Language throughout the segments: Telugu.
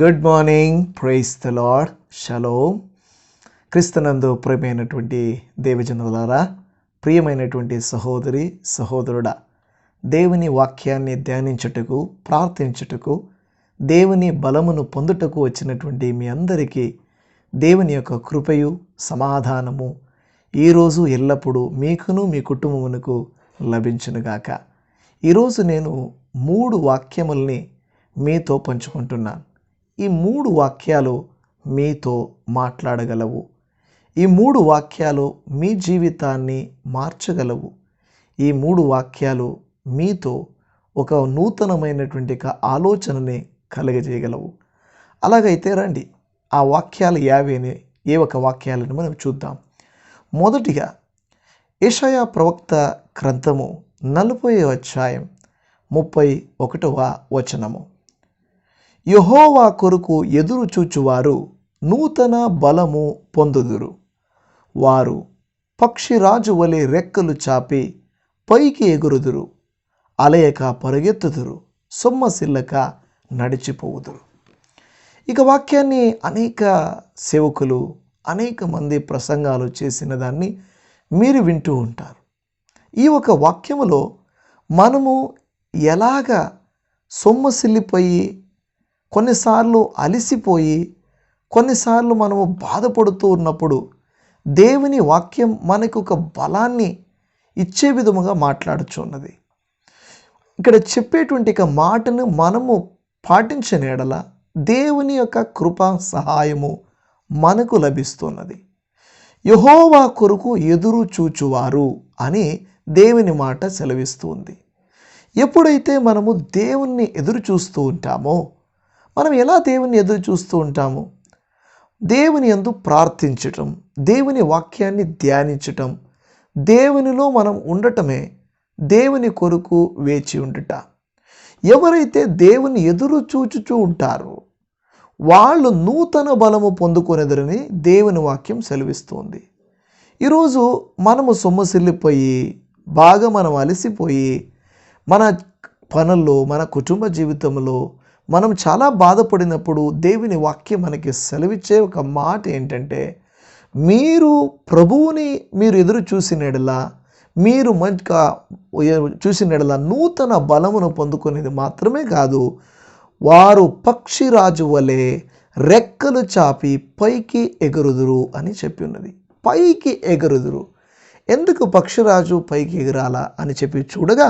Good morning praise the lord షలో క్రిస్తనందు ప్రియమైనటువంటి దేవజనులారా ప్రియమైనటువంటి సహోదరి సహోదరుడా దేవుని వాక్యాన్ని ధ్యానించుటకు ప్రార్థించుటకు దేవుని బలమును పొందుటకు వచ్చినటువంటి మీ అందరికీ దేవుని యొక్క కృపయు సమాధానము ఈరోజు ఎల్లప్పుడూ మీకును మీ కుటుంబమునకు లభించునుగాక. ఈరోజు నేను మూడు వాక్యముల్ని మీతో పంచుకుంటున్నాను. ఈ మూడు వాక్యాలు మీతో మాట్లాడగలవు. ఈ మూడు వాక్యాలు మీ జీవితాన్ని మార్చగలవు. ఈ మూడు వాక్యాలు మీతో ఒక నూతనమైనటువంటి ఆలోచనని కలగజేయగలవు. అలాగైతే రండి ఆ వాక్యాలు యావేని ఏ ఒక వాక్యాలను మనం చూద్దాం. మొదటిగా ఏషయా ప్రవక్త గ్రంథము నలభై అధ్యాయం ముప్పై ఒకటవ వచనము. యహోవా కొరకు ఎదురు చూచువారు నూతన బలము పొందుదురు. వారు పక్షిరాజు వలె రెక్కలు చాపి పైకి ఎగురుదురు. అలయక పరుగెత్తుదురు. సొమ్మసిల్లక నడిచిపోవుదురు. ఇక వాక్యాన్ని అనేక సేవకులు అనేక మంది ప్రసంగాలు చేసిన దాన్ని మీరు వింటూ ఉంటారు. ఈ ఒక వాక్యములో మనము ఎలాగ సొమ్మసిల్లిపోయి కొన్నిసార్లు అలసిపోయి కొన్నిసార్లు మనము బాధపడుతూ ఉన్నప్పుడు దేవుని వాక్యం మనకు ఒక బలాన్ని ఇచ్చే విధముగా మాట్లాడుచున్నది ఇక్కడ చెప్పేటువంటి ఒక మాటను మనము పాటించిన ఎడల దేవుని యొక్క కృప సహాయము మనకు లభిస్తున్నది. యహోవా కొరకు ఎదురు చూచువారు అని దేవుని మాట సెలవిస్తుంది ఎప్పుడైతే మనము దేవుణ్ణి ఎదురు చూస్తూ ఉంటామో మనం ఎలా దేవుని ఎదురు చూస్తూ ఉంటాము? దేవుని ఎందు ప్రార్థించటం దేవుని వాక్యాన్ని ధ్యానించటం దేవునిలో మనం ఉండటమే దేవుని కొరకు వేచి ఉండుట. ఎవరైతే దేవుని ఎదురు చూచుచూ ఉంటారో వాళ్ళు నూతన బలము పొందుకునేదరని దేవుని వాక్యం సెలవిస్తుంది. ఈరోజు మనము సొమ్మసిల్లిపోయి బాగా మనం అలసిపోయి మన పనుల్లో మన కుటుంబ జీవితంలో మనం చాలా బాధపడినప్పుడు దేవుని వాక్యం మనకి సెలవిచ్చే ఒక మాట ఏంటంటే మీరు ప్రభువుని మీరు ఎదురు చూసినడలా మీరు మంచిగా చూసినడలా నూతన బలమును పొందుకునేది మాత్రమే కాదు వారు పక్షిరాజు వలె రెక్కలు చాపి పైకి ఎగురుదురు అని చెప్పి ఉన్నది. పైకి ఎగురుదురు. ఎందుకు పక్షిరాజు పైకి ఎగరాలా అని చెప్పి చూడగా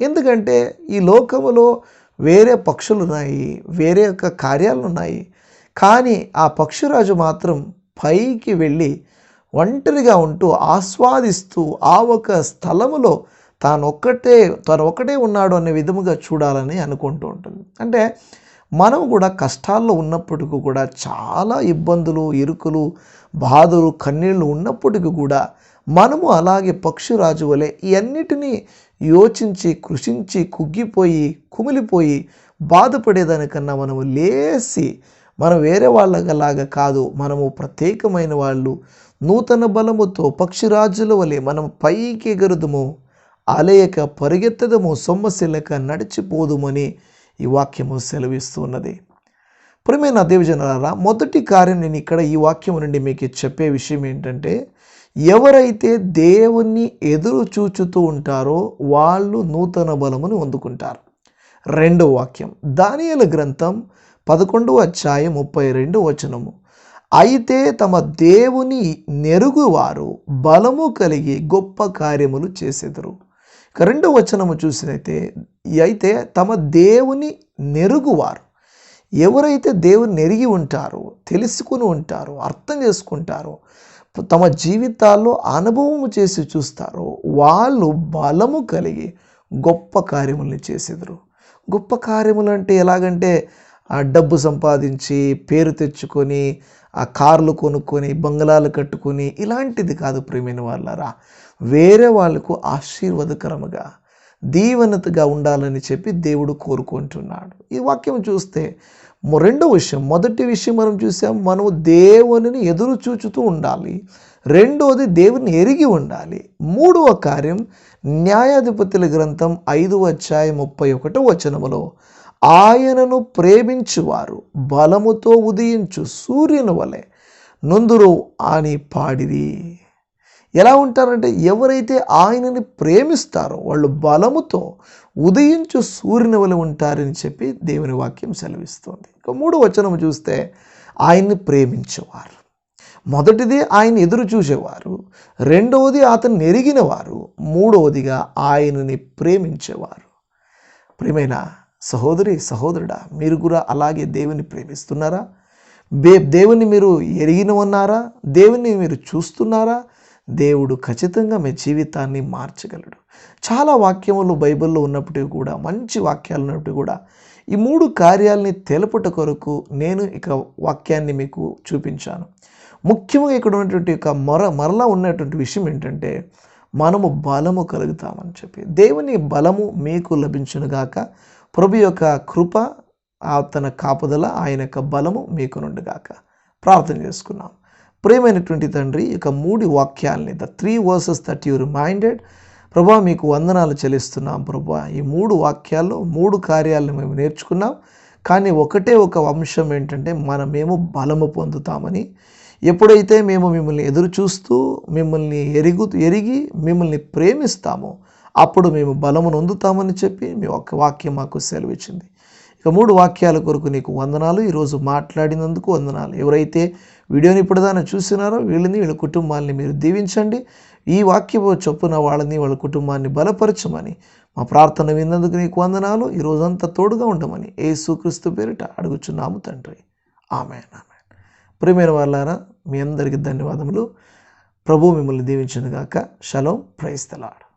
ఎందుకంటే ఈ లోకములో వేరే పక్షులు ఉన్నాయి వేరే యొక్క కార్యాలు ఉన్నాయి కానీ ఆ పక్షిరాజు మాత్రం పైకి వెళ్ళి ఒంటరిగా ఉంటూ ఆస్వాదిస్తూ ఆ ఒక స్థలములో తాను ఒక్కటే తను ఒక్కటే ఉన్నాడు అనే విధముగా చూడాలని అనుకుంటూ ఉంటుంది. అంటే మనం కూడా కష్టాల్లో ఉన్నప్పటికీ కూడా చాలా ఇబ్బందులు ఇరుకులు బాధలు కన్నీళ్ళు ఉన్నప్పటికీ కూడా మనము అలాగే పక్షురాజు వలె ఇవన్నిటినీ యోచించి కృషించి కుగ్గిపోయి కుమిలిపోయి బాధపడేదానికన్నా మనము లేసి మనం వేరే వాళ్ళలాగా కాదు మనము ప్రత్యేకమైన వాళ్ళు. నూతన బలముతో పక్షిరాజుల వలె మనం పైకి ఎగురుదుము అలయక పరిగెత్తదము సొమ్మశిలక నడిచిపోదుమని ఈ వాక్యము సెలవిస్తున్నది. ప్రియమైన దేవజనరా మొదటి కార్యం నేను ఇక్కడ ఈ వాక్యం నుండి మీకు చెప్పే విషయం ఏంటంటే ఎవరైతే దేవుణ్ణి ఎదురు చూచుతూ ఉంటారో వాళ్ళు నూతన బలమును అందుకుంటారు. రెండో వాక్యం దానియల గ్రంథం పదకొండవ అధ్యాయం ముప్పై రెండు వచనము. అయితే తమ దేవుని నెరుగువారు బలము కలిగి గొప్ప కార్యములు చేసేదరు. ఇక రెండో వచనము చూసినైతే అయితే తమ దేవుని నెరుగువారు ఎవరైతే దేవుని నెరిగి ఉంటారో తెలుసుకుని ఉంటారో అర్థం చేసుకుంటారో తమ జీవితాల్లో అనుభవము చేసి చూస్తారో వాళ్ళు బలము కలిగి గొప్ప కార్యముల్ని చేసేదరు. గొప్ప కార్యములు అంటే ఎలాగంటే డబ్బు సంపాదించి పేరు తెచ్చుకొని ఆ కార్లు కొనుక్కొని బంగ్లాలు కట్టుకొని ఇలాంటిది కాదు ప్రేమైన వాళ్ళరా. వేరే వాళ్ళకు ఆశీర్వాదకరముగా దీవెనతగా ఉండాలని చెప్పి దేవుడు కోరుకుంటున్నాడు. ఈ వాక్యం చూస్తే రెండో విషయం మొదటి విషయం మనం చూసాం మనం దేవునిని ఎదురు చూచుతూ ఉండాలి. రెండోది దేవుని ఎరిగి ఉండాలి. మూడవ కార్యం న్యాయాధిపతుల గ్రంథం ఐదు అధ్యాయ ముప్పై ఒకటో వచనములో ఆయనను ప్రేమించువారు బలముతో ఉదయించు సూర్యుని వలె నుందురు అని పాడిది ఎలా ఉంటారంటే ఎవరైతే ఆయనని ప్రేమిస్తారో వాళ్ళు బలముతో ఉదయించు సూర్యుని వలె ఉంటారని చెప్పి దేవుని వాక్యం సెలవిస్తుంది. ఇక మూడు వచనం చూస్తే ఆయన్ని ప్రేమించేవారు. మొదటిది ఆయన ఎదురు చూసేవారు. రెండవది అతన్ని ఎరిగిన వారు మూడవదిగా ఆయనని ప్రేమించేవారు. ప్రేమైన సహోదరి సహోదరుడా మీరు కూడా అలాగే దేవుని ప్రేమిస్తున్నారా? దేవుని మీరు ఎరిగిన ఉన్నారా దేవుని మీరు చూస్తున్నారా? దేవుడు ఖచ్చితంగా మీ జీవితాన్ని మార్చగలడు. చాలా వాక్యములు బైబిల్లో ఉన్నప్పటికీ కూడా మంచి వాక్యాలు ఉన్నప్పటికీ కూడా ఈ మూడు కార్యాలని తెలుపుట కొరకు నేను ఇక వాక్యాన్ని మీకు చూపించాను. ముఖ్యంగా ఇక్కడ ఉన్నటువంటి ఒక మర మరలా ఉన్నటువంటి విషయం ఏంటంటే మనము బలము కలుగుతామని చెప్పి. దేవుని బలము మీకు లభించునుగాక ప్రభు యొక్క కృప ఆ తన కాపుదల ఆయన యొక్క బలము మీకు నుండిగాక. ప్రార్థన చేసుకున్నాం. ప్రేమైనటువంటి తండ్రి ఇక మూడు వాక్యాల్ని the three verses that you reminded ప్రభా మీకు వందనాలు చెల్లిస్తున్నాం ప్రభా. ఈ మూడు వాక్యాల్లో మూడు కార్యాలను మేము నేర్చుకున్నాం. కానీ ఒకటే ఒక అంశం ఏంటంటే మనమేమో బలము పొందుతామని. ఎప్పుడైతే మేము మిమ్మల్ని ఎదురు చూస్తూ మిమ్మల్ని ఎరుగు ఎరిగి మిమ్మల్ని ప్రేమిస్తామో అప్పుడు మేము బలము నొందుతామని చెప్పి మీ ఒక వాక్యం మాకు సెలవిచ్చింది. ఇక మూడు వాక్యాల కొరకు నీకు వందనాలు. ఈరోజు మాట్లాడినందుకు వందనాలు. ఎవరైతే వీడియోని ఇప్పటిదానా చూసినారో వీళ్ళని వీళ్ళ కుటుంబాన్ని మీరు దీవించండి. ఈ వాక్యము చొప్పున వాళ్ళని వాళ్ళ కుటుంబాన్ని బలపరచమని మా ప్రార్థన విన్నందుకు నీకు వందనాలు. ఈ రోజంతా తోడుగా ఉండమని ఏసుక్రీస్తు పేరిట అడుగుచున్నాము తండ్రి. ఆమె ఆమె ప్రియమైన వాళ్ళారా మీ అందరికీ ధన్యవాదములు. ప్రభు మిమ్మల్ని దీవించను గాక. షలో ప్రైస్తలాడు